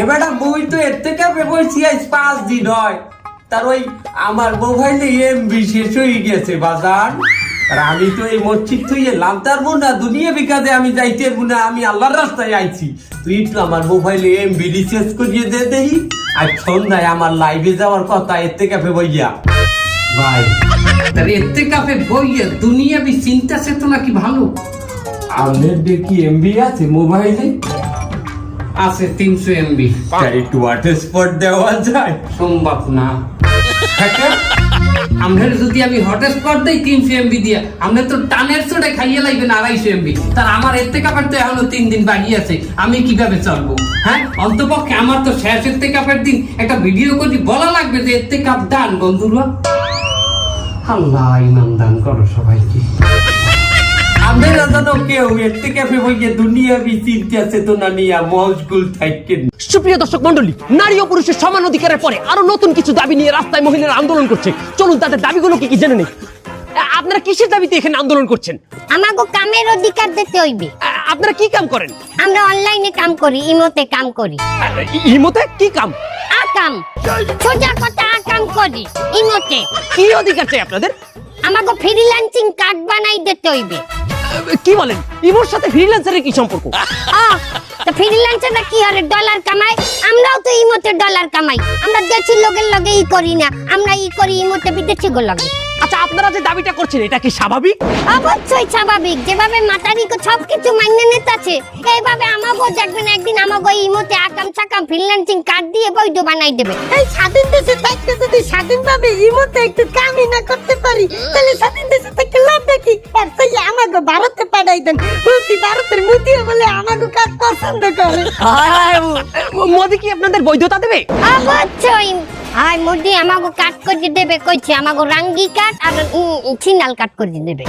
এবারে বই তো এর থেকে বলছি আজ পাঁচ দিন হয়। তার ওই আমার মোবাইলে এমবি শেষ হয়ে গেছে বাজার। আর আমি তো এই মসজিদ তুই এলাম তার না, দুনিয়া বিকাজে আমি যাইতে না, আমি আল্লাহর রাস্তায় আইছি। তুই একটু আমার মোবাইলে এমবি রিচার্জ করিয়ে দে দেই। আর সন্ধ্যায় আমার লাইভে যাওয়ার কথা, এর থেকে বইয়া ভাই তার এতে কাপে বইয়ে দুনিয়া বি চিন্তা চেতনা কি ভালো? আপনার দেখি এমবি আছে মোবাইলে? আছে তিনশো এমবি একটু হটস্পট দেওয়া যায়। সম্ভব না। থাকে আমরা যদি আমি হটস্পট দেই তিনশো এমবি দিয়ে আমরা তো টানের চোটে খাইয়ে লাগবে না আড়াইশো এমবি তার আমার এতে কাপের তো এখনও তিন দিন বাকি আছে আমি কীভাবে চলবো? হ্যাঁ অন্তপক্ষে আমার তো শেষ এতে কাপের দিন। একটা ভিডিও করে বলা লাগবে যে এতে কাপ দান বন্ধুরা। আল্লাহ ইমান দান করো সবাইকে। আমরা যেন কেউ এর থেকে বইয়ে দুনিয়া বি চিন্তা চেতনা নিয়ে মজগুল থাকেন সুপ্রিয় দর্শক মন্ডলী নারী ও পুরুষের সমান অধিকারের পরে আরও নতুন কিছু দাবি নিয়ে রাস্তায় মহিলারা আন্দোলন করছে। চলুন তাদের দাবিগুলো কি কি জেনে নেই? আপনারা কিসের দাবিতে এখানে আন্দোলন করছেন? আমাকে কামের অধিকার দিতে হইবে। আপনারা কি কাম করেন? আমরা অনলাইনে কাম করি ইমোতে কাম করি। আ- ই- কি কাম? আকাম সোজা কথা আকাম করি ইমোতে। কি অধিকার চাই আপনাদের? আমাকে ফ্রিল্যান্সিং কার্ড বানাই দিতে হইবে। কি বলেন? ইমোর সাথে ফ্রিল্যান্সারের কি সম্পর্ক? আহ, তো ফ্রিল্যান্সাররা কি হারে ডলার কামায়? আমরাও তো ইমোতে ডলার কামাই। আমরা দেশি লোকের লগে ই করি না। আমরা ই করি ইমোতে বিদেশি গো লগে। আচ্ছা আপনারা যে দাবিটা করছেন এটা কি স্বাভাবিক? অবশ্যই স্বাভাবিক। যেভাবে মাতারিকে সবকিছু মাইনে নিতেছে এইভাবে আমাকেও দেখবেন একদিন আমাকে ইমোতে আকাম সাকাম ফ্রিল্যান্সিং কার্ড দিয়ে বৈধ বানাই দেবে। এই স্বাধীন দেশে থাকতে যদি স্বাধীনভাবে ইমোতে একটু কামই না করতে পারি তাহলে স্বাধীন দেশে থাকতে লাভ দেখি আর তাই আমাকে ভারতে পাঠাই দেন। বলছি ভারতের মোদী বলে আমাকে কাজ পছন্দ করে। আয়, মোদি কি আপনাদের বৈধতা দেবে? অবশ্যই। আর মুদি আমাকে কাট করে দেবে কইছে আমাকে রাঙ্গি কাট আর উম, সিনাল কাট করে দেবে।